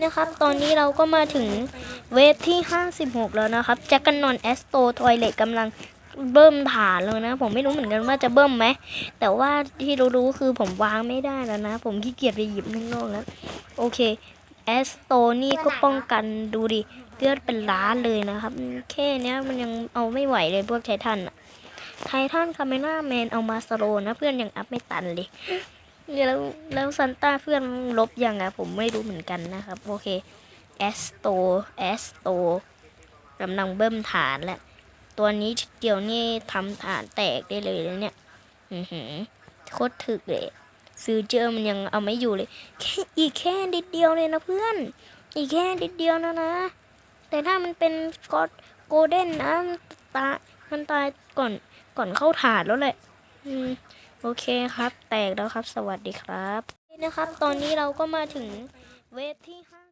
นะครับ ตอนนี้เราก็มาถึงเวฟที่ 56 แล้วนะครับแจ็คกันนอนแอสโตทอยเลตกำลังเบิ่มฐานแล้วนะ ผมไม่รู้เหมือนกันว่าจะเบิ่มไหม แต่ว่าที่รู้ๆคือผมวางไม่ได้แล้วนะ ผมขี้เกียจไปหยิบข้างนอกแล้วโอเคแอสโตนี่ก็ป้องกันดูดิเลือดเป็นล้านเลยนะครับ แค่เนี้ยมันยังเอาไม่ไหวเลยพวกไททันอะไททันคาเมล่าแมนเอามาสโลนะ เพื่อนยังอัพไม่ตันเลย แล้วแล้วซันต้าเพื่อนลบยังอะผมไม่รู้เหมือนกันนะครับ โอเคแอสโตแอสโตกำลังเบิ่มฐานแล้วตัวนี้เดียวนี่ทำฐานแตกได้เลยนะเนี่ยอือหือโคตรถึกเลยซื้อเจอมันยังเอาไม่อยู่เลยแค่อีกแค่นิดเดียวเลยนะเพื่อน อีกแค่นิดเดียวนะนะ แต่ถ้ามันเป็นกอดโกลเด้นนะมันตายมันตายก่อนก่อนเข้าฐานแล้วแหละ โอเคครับ แตกแล้วครับ สวัสดีครับนี่นะครับ ตอนนี้เราก็มาถึงเวฟที่ห้า